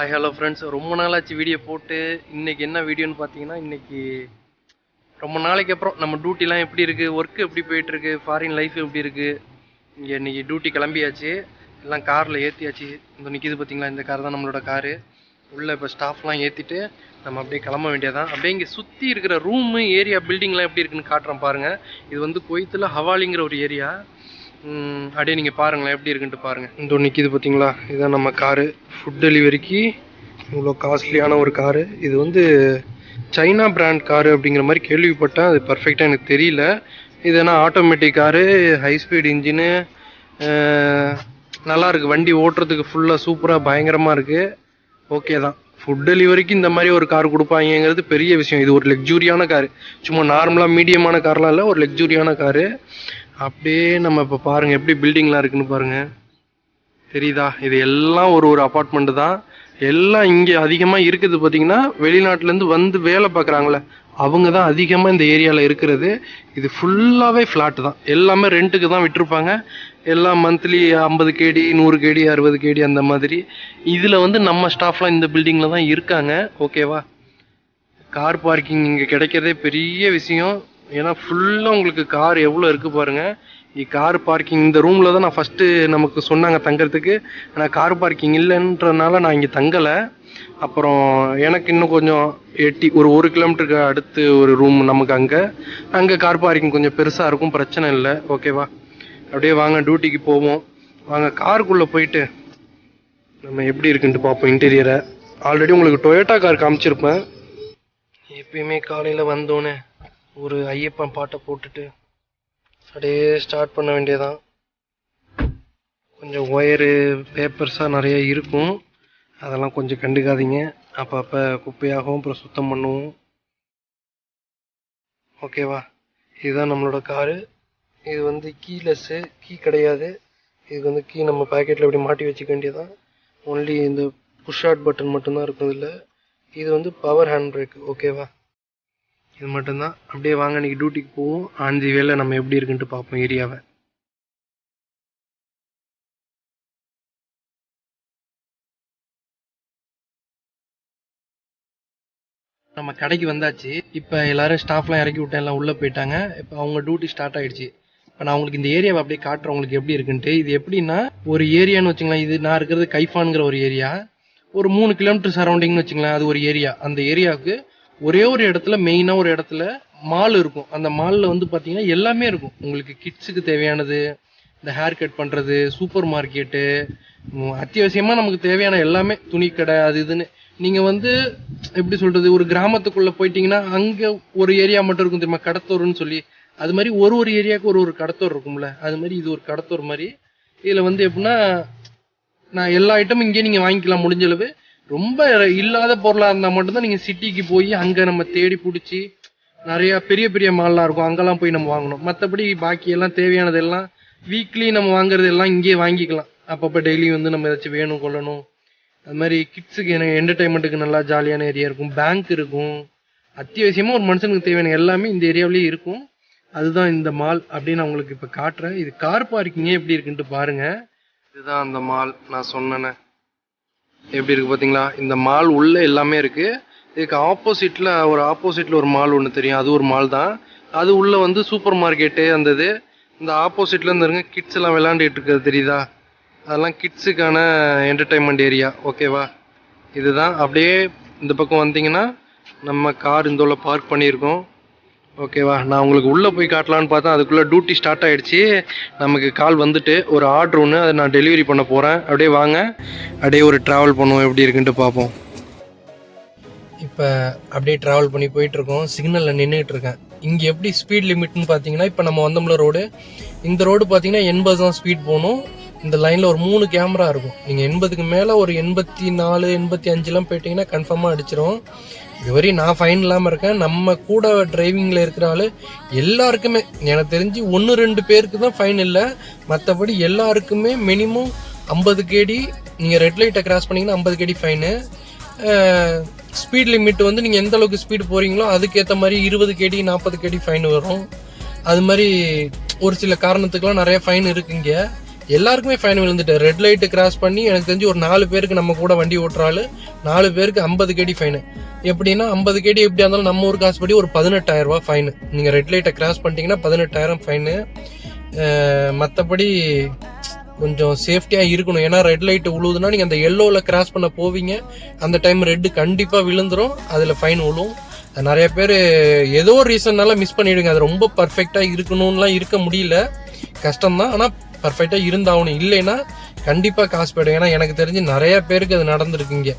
Hi hello friends ரொம்ப நாளாச்சு video போட்டு இன்றைக்கி என்ன வீடியோன்னு பார்த்தீங்கன்னா இன்னைக்கு ரொம்ப நாளைக்கு அப்புறம் நம்ம டியூட்டிலாம் எப்படி இருக்குது ஒர்க்கு எப்படி போயிட்டுருக்கு ஃபாரின் லைஃப் எப்படி இருக்குது இங்கே இன்னைக்கு டியூட்டி கிளம்பியாச்சு. எல்லாம் காரில் ஏற்றியாச்சு இந்த நிற்கிது பார்த்தீங்களா இந்த கார் தான் நம்மளோட காரு உள்ளே இப்போ ஸ்டாஃப்லாம் ஏற்றிட்டு நம்ம அப்படியே கிளம்ப வேண்டியதான் அப்படியே இங்கே சுற்றி இருக்கிற ரூமு ஏரியா பில்டிங்லாம் எப்படி இருக்குன்னு காட்டுறேன் பாருங்கள் இது வந்து குவைத்தில் ஹவாலிங்கிற ஒரு ஏரியா அப்படியே நீங்கள் பாருங்களேன் எப்படி இருக்குன்ட்டு பாருங்கள் இந்த ஒன்று நிற்கிது பார்த்தீங்களா இதுதான் நம்ம காரு. ஃபுட் டெலிவரிக்கு இவ்வளோ காஸ்ட்லியான ஒரு காரு. இது வந்து சைனா பிராண்ட் காரு அப்படிங்கிற மாதிரி கேள்விப்பட்டேன். அது பர்ஃபெக்டாக எனக்கு தெரியல. இது ஏன்னா automatic car high speed engine நல்லா இருக்குது வண்டி ஓட்டுறதுக்கு ஃபுல்லாக சூப்பராக பயங்கரமாக இருக்குது ஓகே தான். ஃபுட் டெலிவரிக்கு இந்த மாதிரி ஒரு கார் கொடுப்பாங்கங்கிறது பெரிய விஷயம். இது ஒரு லக்ஸூரியான கார். சும்மா நார்மலாக மீடியமான கார்லாம் இல்லை ஒரு லக்ஸூரியான காரு. அப்படியே நம்ம இப்போ பாருங்கள் எப்படி பில்டிங்லாம் இருக்குன்னு பாருங்கள் தெரியுதா? இது எல்லாம் ஒரு ஒரு அப்பார்ட்மெண்ட்டு தான். எல்லாம் இங்கே அதிகமாக இருக்குது பார்த்தீங்கன்னா வெளிநாட்டிலேருந்து வந்து வேலை பார்க்குறாங்களே அவங்க தான் அதிகமாக இந்த ஏரியாவில் இருக்கிறது. இது ஃபுல்லாகவே ஃப்ளாட்டு தான். எல்லாமே ரெண்ட்டுக்கு தான் விட்டிருப்பாங்க. எல்லாம் மந்த்லி ஐம்பது கேடி நூறு கேடி அறுபது கேடி அந்த மாதிரி. இதில் வந்து நம்ம ஸ்டாஃப்லாம் இந்த பில்டிங்கில் தான் இருக்காங்க. ஓகேவா கார் பார்க்கிங் இங்கே கிடைக்கிறதே பெரிய விஷயம். ஏன்னா ஃபுல்லாக உங்களுக்கு கார் எவ்வளோ இருக்குது பாருங்கள் கார் பார்க்கிங் இந்த ரூமில் தான் நான் ஃபஸ்ட்டு நமக்கு சொன்னாங்க தங்கிறதுக்கு. ஆனால் கார் பார்க்கிங் இல்லைன்றனால நான் இங்கே தங்கலை. அப்புறம் எனக்கு இன்னும் கொஞ்சம் எட்டி ஒரு ஒரு கிலோமீட்டருக்கு அடுத்து ஒரு ரூம் நமக்கு அங்கே. அங்கே கார் பார்க்கிங் கொஞ்சம் பெருசாக இருக்கும் பிரச்சனை இல்லை. ஓகேவா அப்படியே வாங்க டியூட்டிக்கு போவோம். வாங்க காருக்குள்ளே போயிட்டு நம்ம எப்படி இருக்குன்ட்டு பார்ப்போம் இன்டீரியரை ஆல்ரெடி உங்களுக்கு டொயோட்டா கார் காமிச்சிருப்பேன். எப்பயுமே காலையில் வந்தோன்னே ஒரு ஐயப்பன் பாட்டை போட்டுட்டு அப்படியே ஸ்டார்ட் பண்ண வேண்டியதான் கொஞ்சம் ஒயரு பேப்பர்ஸாக நிறைய இருக்கும். அதெல்லாம் கொஞ்சம் கண்டுக்காதீங்க. அப்பப்போ குப்பையாகவும் அப்புறம் சுத்தம் பண்ணுவோம். ஓகேவா இதுதான் நம்மளோட காரு இது வந்து கீலெஸ்ஸு கீ கிடையாது. இதுக்கு வந்து கீ நம்ம பாக்கெட்டில் இப்படி மாட்டி வச்சுக்க வேண்டியதான் ஒன்லி இந்த புஷ் ஆட் பட்டன் மட்டும்தான் இருக்கும் இதில் இது வந்து பவர் ஹேண்ட் பிரேக் ஓகேவா இது மட்டும்தான். அப்படியே வாங்க இன்னைக்கு டியூட்டிக்கு போவோம். அஞ்சு வேலை நம்ம எப்படி இருக்குன்ட்டு பார்ப்போம் ஏரியாவை. நம்ம கடைக்கு வந்தாச்சு. இப்போ எல்லாரும் ஸ்டாஃப்லாம் இறக்கி விட்டேன் எல்லாம் உள்ளே போயிட்டாங்க. இப்போ அவங்க டியூட்டி ஸ்டார்ட் ஆயிடுச்சு. இப்போ நான் உங்களுக்கு இந்த ஏரியாவை அப்படியே காட்டுறேன் உங்களுக்கு எப்படி இருக்குன்ட்டு. இது எப்படின்னா ஒரு ஏரியான்னு வச்சுங்களேன் இது நான் இருக்கிறது கைஃபான்ங்கிற ஒரு ஏரியா ஒரு மூணு கிலோமீட்டர் சரௌண்டிங்னு வச்சுங்களேன் அது ஒரு ஏரியா அந்த ஏரியாவுக்கு ஒரே ஒரு இடத்துல மெயினாக ஒரு இடத்துல மால் இருக்கும். அந்த மாலில் வந்து பார்த்தீங்கன்னா எல்லாமே இருக்கும். உங்களுக்கு கிட்ஸுக்கு தேவையானது இந்த ஹேர் கட் பண்ணுறது சூப்பர் மார்க்கெட்டு அத்தியாவசியமாக நமக்கு தேவையான எல்லாமே துணிக்கடை அது இதுன்னு. நீங்கள் வந்து எப்படி சொல்கிறது ஒரு கிராமத்துக்குள்ளே போயிட்டீங்கன்னா அங்கே ஒரு ஏரியா மட்டும் இருக்கும் தெரியுமா? கடத்தோருன்னு சொல்லி. அது மாதிரி ஒரு ஒரு ஏரியாவுக்கு ஒரு ஒரு கடத்தோர் இருக்கும்ல. அது மாதிரி இது ஒரு கடத்தோர் மாதிரி. இதில் வந்து எப்படின்னா நான் எல்லா ஐட்டமும் இங்கேயே நீங்கள் வாங்கிக்கலாம் முடிஞ்சளவு. ரொம்ப இல்லாத பொருளாக இருந்தால் மட்டும்தான் நீங்கள் சிட்டிக்கு போய் அங்கே நம்ம தேடி பிடிச்சி நிறைய பெரிய பெரிய மால்லாம் இருக்கும். அங்கெல்லாம் போய் நம்ம வாங்கணும். மற்றபடி பாக்கி எல்லாம் தேவையானது எல்லாம் வீக்லி நம்ம வாங்குறது எல்லாம் இங்கேயே வாங்கிக்கலாம். அப்பப்போ டெய்லி வந்து நம்ம ஏதாச்சும் வேணும் கொள்ளணும். அது மாதிரி கிட்ஸுக்கு எனக்கு என்டர்டைன்மெண்ட்டுக்கு நல்லா ஜாலியான ஏரியா இருக்கும். பேங்க் இருக்கும். அத்தியாவசியமாக ஒரு மனுஷனுக்கு தேவையான எல்லாமே இந்த ஏரியாவிலேயே இருக்கும். அதுதான் இந்த மால் அப்படின்னு நான் உங்களுக்கு இப்போ காட்டுறேன். இது கார் பார்க்கிங்கே எப்படி இருக்குன்ட்டு பாருங்க. இதுதான் அந்த மால் நான் சொன்னேனே. எப்படி இருக்கு பார்த்தீங்களா இந்த மால் உள்ள எல்லாமே இருக்கு. இதுக்கு ஆப்போசிட்ல ஒரு ஆப்போசிட்ல ஒரு மால் ஒன்று தெரியும். அது ஒரு மால் தான். அது உள்ள வந்து சூப்பர் மார்க்கெட்டு அந்த இது. இந்த ஆப்போசிட்ல இருந்துருங்க கிட்ஸ் எல்லாம் விளாண்டுட்டு இருக்கிறது தெரியுதா? அதெல்லாம் கிட்ஸுக்கான என்டர்டைன்மெண்ட் ஏரியா ஓகேவா இதுதான். அப்படியே இந்த பக்கம் வந்தீங்கன்னா நம்ம கார் இந்த உள்ள பார்க் பண்ணியிருக்கோம். ஓகேவா நான் உங்களுக்கு உள்ளே போய் காட்டலான்னு பார்த்தா அதுக்குள்ளே டியூட்டி ஸ்டார்ட் ஆகிடுச்சி நமக்கு கால் வந்துட்டு. ஒரு ஆர்டர் ஒன்று அதை நான் டெலிவரி பண்ண போகிறேன் அப்படியே வாங்க. அப்படியே ஒரு ட்ராவல் பண்ணுவோம். எப்படி இருக்குன்ட்டு பார்ப்போம். இப்போ அப்படியே ட்ராவல் பண்ணி போயிட்டுருக்கோம் சிக்னலில் நின்றுட்டு இருக்கேன். இங்கே எப்படி ஸ்பீட் லிமிட்னு பார்த்தீங்கன்னா இப்போ நம்ம வந்தோம்ல ரோடு இந்த ரோடு பார்த்தீங்கன்னா எண்பது தான் ஸ்பீட் போகணும். இந்த லைனில் ஒரு மூணு கேமரா இருக்கும். நீங்கள் எண்பதுக்கு மேலே ஒரு எண்பத்தி நாலு எண்பத்தி அஞ்சுலாம் போயிட்டீங்கன்னா கன்ஃபார்மாக அடிச்சிரும் இதுவரையும் நான் ஃபைன் இல்லாமல் இருக்கேன். நம்ம கூட டிரைவிங்கில் இருக்கிற ஆள் எல்லாருக்குமே எனக்கு தெரிஞ்சு ஒன்று ரெண்டு பேருக்கு தான் ஃபைன் இல்லை. மற்றபடி எல்லாருக்குமே மினிமம் ஐம்பது கேடி நீங்கள் ரெட் லைட்டை கிராஸ் பண்ணிங்கன்னா ஐம்பது கேடி ஃபைனு ஸ்பீட் லிமிட் வந்து நீங்கள் எந்த அளவுக்கு ஸ்பீடு போகிறீங்களோ அதுக்கேற்ற மாதிரி இருபது கேடி நாற்பது கேடி ஃபைன் வரும். அது மாதிரி ஒரு சில காரணத்துக்கெலாம் நிறைய ஃபைன் இருக்குங்க எல்லாருக்குமே ஃபைன் விழுந்துட்டு ரெட் லைட்டு கிராஸ் பண்ணி எனக்கு தெரிஞ்சு ஒரு நாலு பேருக்கு நம்ம கூட வண்டி ஓட்டுறாள். நாலு பேருக்கு ஐம்பது கேடி ஃபைனு எப்படின்னா ஐம்பது கேடி எப்படியா இருந்தாலும் நம்ம ஊர் காசு படி ஒரு பதினெட்டாயிரம் ஃபைனு நீங்கள் ரெட் லைட்டை கிராஸ் பண்ணிட்டீங்கன்னா பதினெட்டாயிரம் ஃபைனு மற்றபடி கொஞ்சம் சேஃப்டியாக இருக்கணும். ஏன்னா ரெட் லைட் விழுதுன்னா நீங்கள் அந்த எல்லோவில் கிராஸ் பண்ண போவீங்க. அந்த டைம் ரெட்டு கண்டிப்பாக விழுந்துரும். அதில் ஃபைன் விழும் நிறைய பேர் ஏதோ ஒரு ரீசன்னால மிஸ் பண்ணிவிடுங்க அது ரொம்ப பர்ஃபெக்டாக இருக்கணும்லாம் இருக்க முடியல. கஷ்டம்தான். ஆனால் பர்ஃபெக்டாக இருந்தாகணும். இல்லைன்னா கண்டிப்பாக காசு போயிடும். ஏன்னா எனக்கு தெரிஞ்சு நிறைய பேருக்கு அது நடந்திருக்குங்க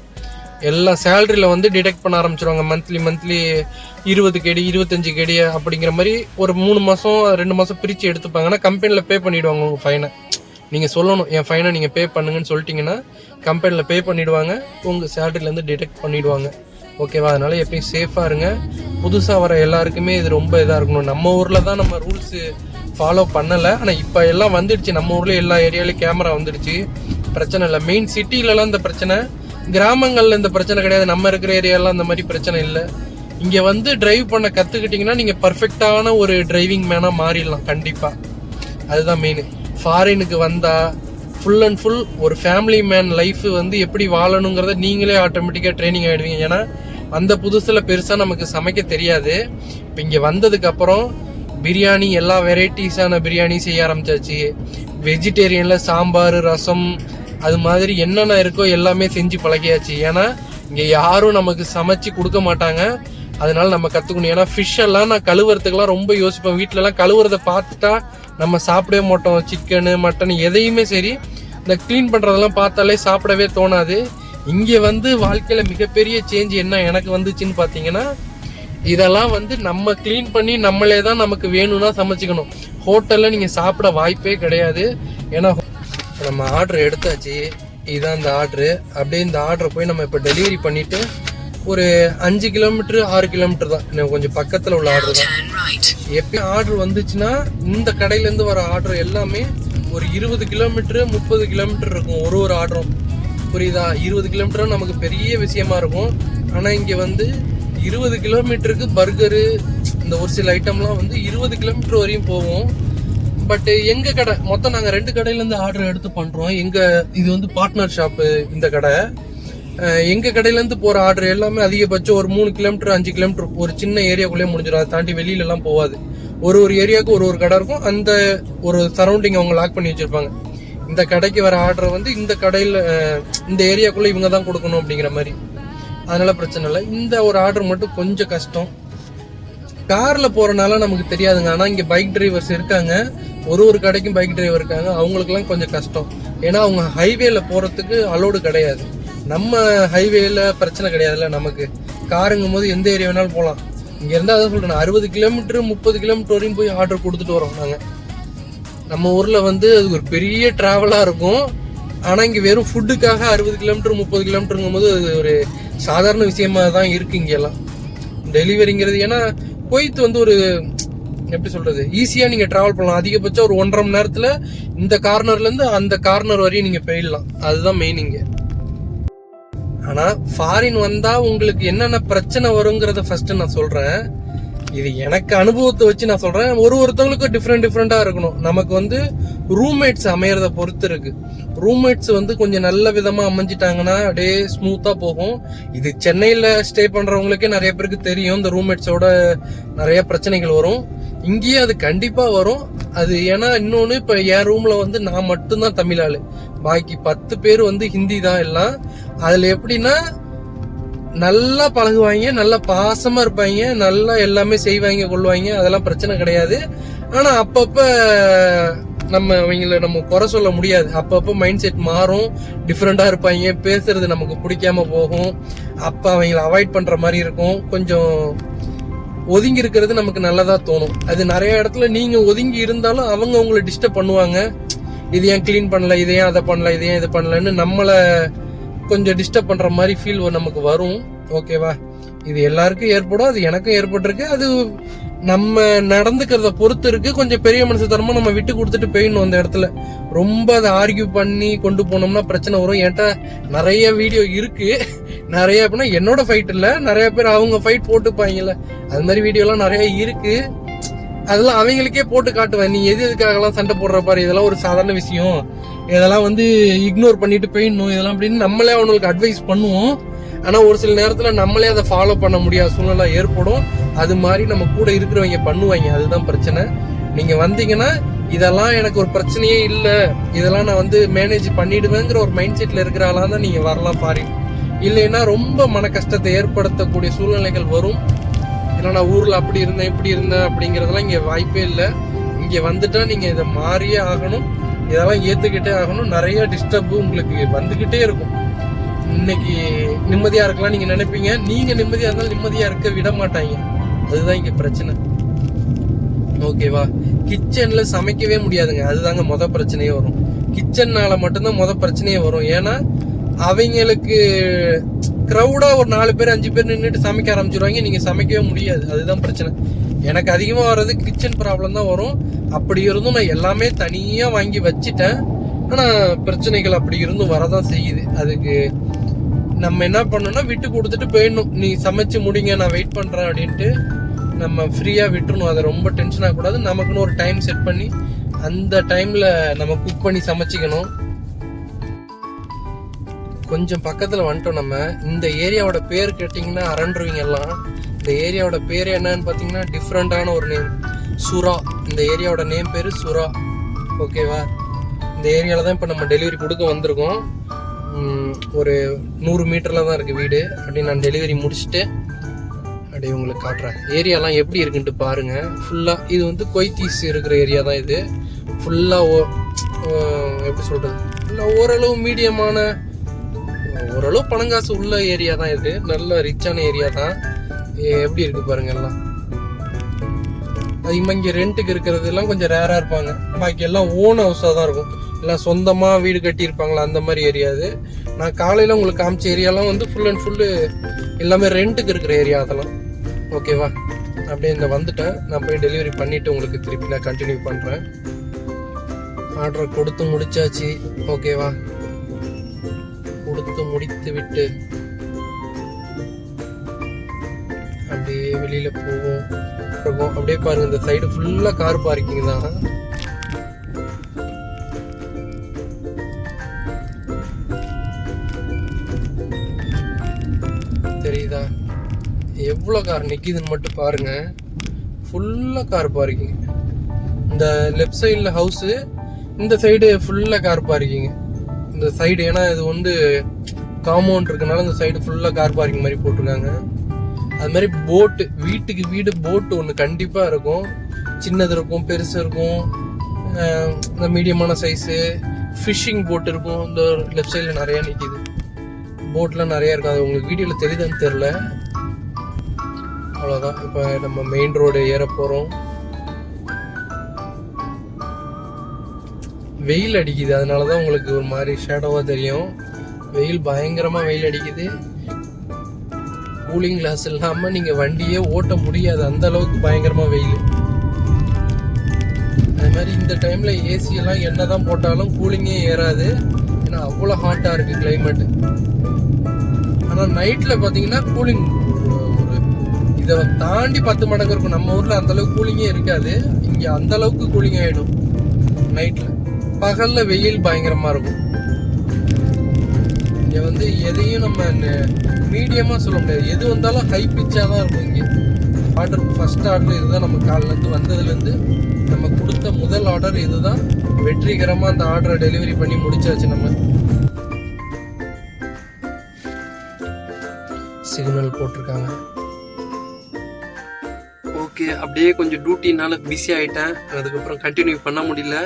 எல்லா சேலரியில் வந்து டிடெக்ட் பண்ண ஆரம்பிச்சிருவாங்க. மந்த்லி மந்த்லி இருபது கேடி இருபத்தஞ்சு கேடி அப்படிங்கிற மாதிரி ஒரு மூணு மாதம் ரெண்டு மாதம் பிரித்து எடுத்துப்பாங்கன்னா கம்பெனியில் பே பண்ணிவிடுவாங்க உங்கள் ஃபைனை நீங்கள் சொல்லணும். என் ஃபைனை நீங்கள் பே பண்ணுங்கன்னு சொல்லிட்டீங்கன்னா கம்பெனியில் பே பண்ணிவிடுவாங்க உங்கள் சேலரியிலேருந்து டிடெக்ட் பண்ணிவிடுவாங்க ஓகேவா? அதனால எப்பயும் சேஃபாக இருங்க. புதுசாக வர எல்லாருக்குமே இது ரொம்ப இதாக இருக்கணும். நம்ம ஊரில் தான் நம்ம ரூல்ஸு ஃபாலோ பண்ணலை. ஆனால் இப்போ எல்லாம் வந்துடுச்சு. நம்ம ஊரில் எல்லா ஏரியாலையும் கேமரா வந்துடுச்சு. பிரச்சனை இல்லை. மெயின் சிட்டிலலாம் இந்த பிரச்சனை. கிராமங்களில் இந்த பிரச்சனை கிடையாது. நம்ம இருக்கிற ஏரியாலாம் அந்த மாதிரி பிரச்சனை இல்லை. இங்கே வந்து டிரைவ் பண்ண கற்றுக்கிட்டிங்கன்னா நீங்கள் பர்ஃபெக்டான ஒரு டிரைவிங் மேனாக மாறிடலாம். கண்டிப்பாக அதுதான் மெயின் ஃபாரினுக்கு வந்தால் ஃபுல் அண்ட் ஃபுல் ஒரு ஃபேமிலி மேன் லைஃப் வந்து எப்படி வாழணுங்கிறத நீங்களே ஆட்டோமேட்டிக்காக ட்ரைனிங் ஆயிடுவீங்க. ஏன்னா அந்த புதுசில் பெருசாக நமக்கு சமைக்க தெரியாது. இப்போ இங்கே வந்ததுக்கப்புறம் பிரியாணி எல்லா வெரைட்டிஸான பிரியாணி செய்ய ஆரம்பிச்சாச்சு. வெஜிடேரியனில் சாம்பார் ரசம் அது மாதிரி என்னென்ன இருக்கோ எல்லாமே செஞ்சு பழகியாச்சு. ஏன்னா இங்கே யாரும் நமக்கு சமைச்சு கொடுக்க மாட்டாங்க. அதனால நம்ம கற்றுக்கணும் ஏன்னா ஃபிஷ் எல்லாம் நான் கழுவுறதுக்கெல்லாம் ரொம்ப யோசிப்பேன். வீட்டிலலாம் கழுவுறதை பார்த்துட்டா நம்ம சாப்பிடவே மாட்டோம் சிக்கனு மட்டன் எதையுமே சரி இந்த க்ளீன் பண்ணுறதெல்லாம் பார்த்தாலே சாப்பிடவே தோணாது. இங்கே வந்து வாழ்க்கையில் மிகப்பெரிய சேஞ்ச் என்ன எனக்கு வந்துச்சுன்னு பார்த்தீங்கன்னா இதெல்லாம் வந்து நம்ம க்ளீன் பண்ணி நம்மளே தான் நமக்கு வேணும்னா சமைச்சிக்கணும். ஹோட்டலில் நீங்கள் சாப்பிட வாய்ப்பே கிடையாது. ஏன்னா நம்ம ஆர்டர் எடுத்தாச்சு இதுதான் இந்த ஆர்டரு அப்படியே இந்த ஆர்டரை போய் நம்ம இப்போ டெலிவரி பண்ணிவிட்டு ஒரு அஞ்சு கிலோமீட்டர் ஆறு கிலோமீட்டர் தான். கொஞ்சம் பக்கத்தில் உள்ள ஆர்டர் தான். எப்பயும் ஆர்டர் வந்துச்சுன்னா இந்த கடையிலேருந்து வர ஆர்டர் எல்லாமே ஒரு இருபது கிலோமீட்டர் முப்பது கிலோமீட்டர் இருக்கும். ஒரு ஒரு ஆர்டரும் புரியுதா? இருபது கிலோமீட்டர் நமக்கு பெரிய விஷயமா இருக்கும். ஆனால் இங்கே வந்து இருபது கிலோமீட்டருக்கு பர்கரு இந்த ஒரு சில ஐட்டம்லாம் வந்து இருபது கிலோமீட்டர் வரையும் போவோம் பட் எங்க கடை மொத்தம் நாங்க ரெண்டு கடையில இருந்து ஆர்டர் எடுத்து பண்றோம். எங்க இது வந்து பார்ட்னர் ஷாப் இந்த கடை. எங்கள் கடையிலேருந்து போகிற ஆர்டர் எல்லாமே அதிகபட்சம் ஒரு மூணு கிலோமீட்டர் அஞ்சு கிலோமீட்டர் ஒரு சின்ன ஏரியாக்குள்ளே முடிஞ்சிடும். அதை தாண்டி வெளியிலலாம் போகாது. ஒரு ஒரு ஏரியாவுக்கு ஒரு ஒரு கடை இருக்கும். அந்த ஒரு சரௌண்டிங் அவங்க லாக் பண்ணி வச்சுருப்பாங்க. இந்த கடைக்கு வர ஆர்டர் வந்து இந்த கடையில் இந்த ஏரியாக்குள்ளே இவங்க தான் கொடுக்கணும் அப்படிங்கிற மாதிரி. அதனால் பிரச்சனை இல்லை. இந்த ஒரு ஆர்டர் மட்டும் கொஞ்சம் கஷ்டம். காரில் போகிறனால நமக்கு தெரியாதுங்க. ஆனால் இங்கே பைக் டிரைவர்ஸ் இருக்காங்க. ஒரு ஒரு கடைக்கும் பைக் டிரைவர் இருக்காங்க. அவங்களுக்குலாம் கொஞ்சம் கஷ்டம். ஏன்னா அவங்க ஹைவேல போகிறதுக்கு அலோடு கிடையாது. நம்ம ஹைவேல பிரச்சனை கிடையாதுல்ல நமக்கு. காருங்கும் போது எந்த ஏரியா வேணாலும் போகலாம் இங்க இருந்தா அதான் சொல்றேன் அறுபது கிலோமீட்டர் முப்பது கிலோமீட்டர் வரையும் போய் ஆர்டர் கொடுத்துட்டு வரோம் நாங்க. நம்ம ஊர்ல வந்து அது ஒரு பெரிய டிராவலா இருக்கும். ஆனா இங்க வெறும் ஃபுட்டுக்காக அறுபது கிலோமீட்டர் முப்பது கிலோமீட்டருங்கும் போது அது ஒரு சாதாரண விஷயமா தான் இருக்கு இங்க எல்லாம். டெலிவரிங்கிறது ஏன்னா குவைத் வந்து ஒரு எப்படி சொல்றது ஈஸியா நீங்க டிராவல் பண்ணலாம். அதிகபட்சம் ஒரு ஒன்றரை மணி நேரத்துல இந்த கார்னர்ல இருந்து அந்த கார்னர் வரையும் நீங்க போயிடலாம். அதுதான் மெயின் இங்க. ஆனால் ஃபாரின் வந்தால் உங்களுக்கு என்னென்ன பிரச்சனை வருங்கிறத ஃபஸ்ட்டு நான் சொல்கிறேன் இது எனக்கு அனுபவத்தை வச்சு நான் சொல்கிறேன் ஒரு ஒருத்தவங்களுக்கும் டிஃப்ரெண்ட் டிஃப்ரெண்ட்டாக இருக்கணும். நமக்கு வந்து ரூம்மேட்ஸ் அமையிறத பொறுத்து இருக்கு. ரூம்மேட்ஸ் வந்து கொஞ்சம் நல்ல விதமாக அமைஞ்சிட்டாங்கன்னா அப்படியே ஸ்மூத்தாக போகும். இது சென்னையில் ஸ்டே பண்ணுறவங்களுக்கே நிறைய பேருக்கு தெரியும். இந்த ரூம்மேட்ஸோட நிறைய பிரச்சனைகள் வரும். இங்கேயே அது கண்டிப்பாக வரும். அது ஏன்னா இன்னொன்று இப்போ என் ரூமில் வந்து நான் மட்டும்தான் தமிழ் ஆள் பாக்கி பத்து பேர் வந்து ஹிந்தி தான் எல்லாம். அதுல எப்படின்னா நல்லா பழகுவாங்க நல்லா பாசமா இருப்பாங்க நல்லா எல்லாமே செய்வாங்க கொள்வாங்க அதெல்லாம் பிரச்சனை கிடையாது. ஆனா அப்பப்ப நம்ம அவங்கள நம்ம குறை சொல்ல முடியாது. அப்பப்போ மைண்ட் செட் மாறும் டிஃப்ரெண்டா இருப்பாங்க பேசுறது நமக்கு பிடிக்காம போகும். அப்ப அவங்கள அவாய்ட் பண்ற மாதிரி இருக்கும். கொஞ்சம் ஒதுங்கி இருக்கிறது நமக்கு நல்லதா தோணும். அது நிறைய இடத்துல நீங்க ஒதுங்கி இருந்தாலும் அவங்க உங்களை டிஸ்டர்ப் பண்ணுவாங்க. இது ஏன் க்ளீன் பண்ணல இது ஏன் அதை பண்ணல இது ஏன் இது பண்ணலன்னு நம்மளை கொஞ்சம் டிஸ்டர்ப் பண்ற மாதிரி ஃபீல் நமக்கு வரும். ஓகேவா இது எல்லாருக்கும் ஏற்படும் அது எனக்கும் ஏற்பட்டிருக்கு. அது நம்ம நடந்துக்கிறத பொறுத்து இருக்கு. கொஞ்சம் பெரிய மனுஷத்தனமா நம்ம விட்டு கொடுத்துட்டு போயிடணும் அந்த இடத்துல. ரொம்ப அதை ஆர்கியூ பண்ணி கொண்டு போனோம்னா பிரச்சனை வரும். என்கிட்ட நிறைய வீடியோ இருக்கு. நிறைய அப்படின்னா என்னோட ஃபைட் இல்லை. நிறைய பேர் அவங்க ஃபைட் போட்டுப்பாங்கல்ல. அது மாதிரி வீடியோலாம் நிறைய இருக்கு. அதெல்லாம் அவங்களுக்கே போட்டு காட்டுவேன். நீ எது எதுக்காகலாம் சண்டை போடுற பாரு இதெல்லாம் ஒரு சாதாரண விஷயம். இதெல்லாம் வந்து இக்னோர் பண்ணிட்டு போயிடணும். இதெல்லாம் அப்படின்னு நம்மளே அவனுக்கு அட்வைஸ் பண்ணுவோம். ஆனால் ஒரு சில நேரத்தில் நம்மளே அதை ஃபாலோ பண்ண முடியாத சூழ்நிலை ஏற்படும். அது மாதிரி நம்ம கூட இருக்கிறவங்க பண்ணுவாங்க. அதுதான் பிரச்சனை. நீங்கள் வந்தீங்கன்னா இதெல்லாம் எனக்கு ஒரு பிரச்சனையே இல்லை. இதெல்லாம் நான் வந்து மேனேஜ் பண்ணிடுவேங்கிற ஒரு மைண்ட் செட்டில் இருக்கிற ஆளாக தான் நீங்கள் வரலாம் பாரு இல்லைன்னா ரொம்ப மன கஷ்டத்தை ஏற்படுத்தக்கூடிய சூழ்நிலைகள் வரும். ஏன்னா நான் ஊரில் அப்படி இருந்தேன் இப்படி இருந்தேன் அப்படிங்கிறதெல்லாம் இங்கே வாய்ப்பே இல்லை. இங்கே வந்துட்டால் நீங்கள் இதை மாறியே ஆகணும். இதெல்லாம் ஏற்றுக்கிட்டே ஆகணும். நிறைய டிஸ்டர்பும் உங்களுக்கு வந்துக்கிட்டே இருக்கும். இன்னைக்கு நிம்மதியாக இருக்கலாம் நீங்கள் நினைப்பீங்க. நீங்கள் நிம்மதியாக இருந்தாலும் நிம்மதியாக இருக்க விட மாட்டாங்க. அதுதான் இங்கே பிரச்சனை. ஓகேவா கிச்சனில் சமைக்கவே முடியாதுங்க. அதுதாங்க மொதல் பிரச்சனையே வரும். கிச்சன்னால மட்டும்தான் முத பிரச்சனையே வரும். ஏன்னா அவங்களுக்கு க்ரௌடாக ஒரு நாலு பேர் அஞ்சு பேர் நின்றுட்டு சமைக்க ஆரம்பிச்சிருவாங்க. நீங்கள் சமைக்கவே முடியாது. அதுதான் பிரச்சனை. எனக்கு அதிகமாக வர்றது கிச்சன் ப்ராப்ளம் தான் வரும். அப்படி இருந்தும் நான் எல்லாமே தனியாக வாங்கி வச்சிட்டேன். ஆனால் பிரச்சனைகள் அப்படி இருந்தும் வரதான் செய்யுது. அதுக்கு நம்ம என்ன பண்ணோம்னா விட்டு கொடுத்துட்டு போயிடணும். நீ சமைச்சு முடிங்க நான் வெயிட் பண்ணுறேன் அப்படின்ட்டு நம்ம ஃப்ரீயாக விட்டுறணும். அதை ரொம்ப டென்ஷன் ஆகக்கூடாது. நமக்குன்னு ஒரு டைம் செட் பண்ணி அந்த டைமில் நம்ம குக் பண்ணி சமைச்சிக்கணும். கொஞ்சம் பக்கத்தில் வந்துட்டோம் நம்ம. இந்த ஏரியாவோட பேர் கேட்டிங்கன்னா அரண்டுருவீங்க எல்லாம். இந்த ஏரியாவோட பேர் என்னன்னு பார்த்தீங்கன்னா டிஃப்ரெண்ட்டான ஒரு நேம் சுறா. இந்த ஏரியாவோட நேம் பேர் சுறா. ஓகேவா இந்த ஏரியாவில் தான் இப்போ நம்ம டெலிவரி கொடுக்க வந்திருக்கோம். ஒரு நூறு மீட்டரில் தான் இருக்குது வீடு. அப்படி நான் டெலிவரி முடிச்சுட்டு அப்படியே உங்களுக்கு காட்டுறேன். ஏரியாலாம் எப்படி இருக்குன்ட்டு பாருங்கள் ஃபுல்லாக இது வந்து கொய்தீஸ் இருக்கிற ஏரியா தான் இது. ஃபுல்லாக ஓ எப்படி சொல்கிறது ஃபுல்லாக ஓரளவு மீடியமான ஓரளவு பணங்காசு உள்ள ஏரியா தான் இது நல்ல ரிச்சான ஏரியா தான். எப்படி இருக்கு பாருங்க எல்லாம். அதிகமாக இங்கே ரெண்ட்டுக்கு இருக்கிறது எல்லாம் கொஞ்சம் ரேராக இருப்பாங்க. பாக்கி எல்லாம் ஓன் ஹவுஸாக தான் இருக்கும். எல்லாம் சொந்தமாக வீடு கட்டியிருப்பாங்களா அந்த மாதிரி ஏரியா இது நான் காலையில் உங்களுக்கு காமிச்ச ஏரியாலாம் வந்து ஃபுல் அண்ட் ஃபுல்லு எல்லாமே ரெண்ட்டுக்கு இருக்கிற ஏரியா அதெல்லாம். ஓகேவா அப்படியே இந்த வந்துட்டேன். நான் போய் டெலிவரி பண்ணிவிட்டு உங்களுக்கு திருப்பி நான் கண்டினியூ பண்ணுறேன் ஆர்டர் கொடுத்து முடிச்சாச்சு. ஓகேவா முடித்துவிட்டு முடித்து விட்டு அப்படியே வெளியில போவோம். அப்புறம் அப்படியே பாருங்க இந்த சைடு ஃபுல்லா கார் பார்க்கிங் தான். தெரியுதா? எவ்வளோ கார் நிற்கிதுன்னு மட்டும் பாருங்க. ஃபுல்லா கார் பார்க்கிங் இந்த லெஃப்ட் சைடில் ஹவுஸு இந்த சைடு ஃபுல்லாக கார் பார்க்கிங் இந்த சைடு ஏன்னா இது வந்து காம்பவுண்ட் இருக்கனால இந்த சைடு ஃபுல்லாக கார் பார்க்கிங் மாதிரி போட்டிருக்காங்க. அது மாதிரி போட்டு வீட்டுக்கு வீடு போட்டு ஒன்று கண்டிப்பாக இருக்கும். சின்னது இருக்கும் பெருசு இருக்கும். இந்த மீடியமான சைஸு ஃபிஷ்ஷிங் போட் இருக்கும். இந்த லெஃப்ட் சைடில் நிறையா நிற்கிது போட்லாம் நிறையா இருக்கும். அது உங்களுக்கு வீடியோவில் தெரியுதான்னு தெரில அவ்வளோதான் இப்போ நம்ம மெயின் ரோடு ஏற போகிறோம் வெயில் அடிக்குது. அதனால தான் உங்களுக்கு ஒரு மாதிரி ஷேடோவாக தெரியும். வெயில் பயங்கரமாக வெயில் அடிக்குது. கூலிங் கிளாஸ் இல்லாமல் நீங்கள் வண்டியே ஓட்ட முடியாது. அந்த அளவுக்கு பயங்கரமாக வெயில். அது மாதிரி இந்த டைமில் ஏசியெல்லாம் என்ன தான் போட்டாலும் கூலிங்கே ஏறாது. ஏன்னா அவ்வளோ ஹாட்டாக இருக்குது கிளைமேட் ஆனால் நைட்டில் பார்த்தீங்கன்னா கூலிங் ஒரு இதை தாண்டி பத்து மடங்கு இருக்கும். நம்ம ஊரில் அந்தளவுக்கு கூலிங்கே இருக்காது. இங்கே அந்தளவுக்கு கூலிங் ஆகிடும் நைட்டில் பகலில் வெயில் பயங்கரமாக இருக்கும். இங்கே வந்து எதையும் நம்ம மீடியமாக சொல்ல முடியாது. எது வந்தாலும் ஹை பிச்சாக தான் இருக்கும் இங்கே. ஆர்டர் ஃபஸ்ட் ஆர்டர் இதுதான் நம்ம காலிலேருந்து வந்ததுலேருந்து நம்ம கொடுத்த முதல் ஆர்டர் இதுதான். வெற்றிகரமாக அந்த ஆர்டரை டெலிவரி பண்ணி முடிச்சாச்சு நம்ம. சிக்னல் போட்டிருக்காங்க. ஓகே அப்படியே கொஞ்சம் டியூட்டினால பிஸி ஆகிட்டேன் அதுக்கப்புறம் கண்டினியூ பண்ண முடியல.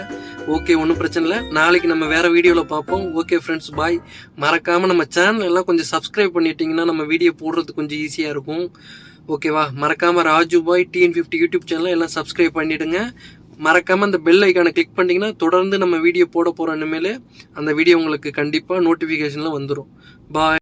ஓகே ஒன்றும் பிரச்சனை இல்லை. நாளைக்கு நம்ம வேறு வீடியோவில் பார்ப்போம். ஓகே ஃப்ரெண்ட்ஸ் பாய் மறக்காமல் நம்ம சேனல் எல்லாம் கொஞ்சம் சப்ஸ்கிரைப் பண்ணிட்டீங்கன்னா நம்ம வீடியோ போடுறது கொஞ்சம் ஈஸியாக இருக்கும். ஓகேவா மறக்காமல் Raju Bhai TN fifty YouTube channel எல்லாம் சப்ஸ்கிரைப் பண்ணிவிடுங்க மறக்காமல் அந்த பெல் ஐக்கானை கிளிக் பண்ணிங்கன்னா தொடர்ந்து நம்ம வீடியோ போட போகிற இனிமேல் அந்த வீடியோ உங்களுக்கு கண்டிப்பாக நோட்டிஃபிகேஷனில் வந்துடும் பாய்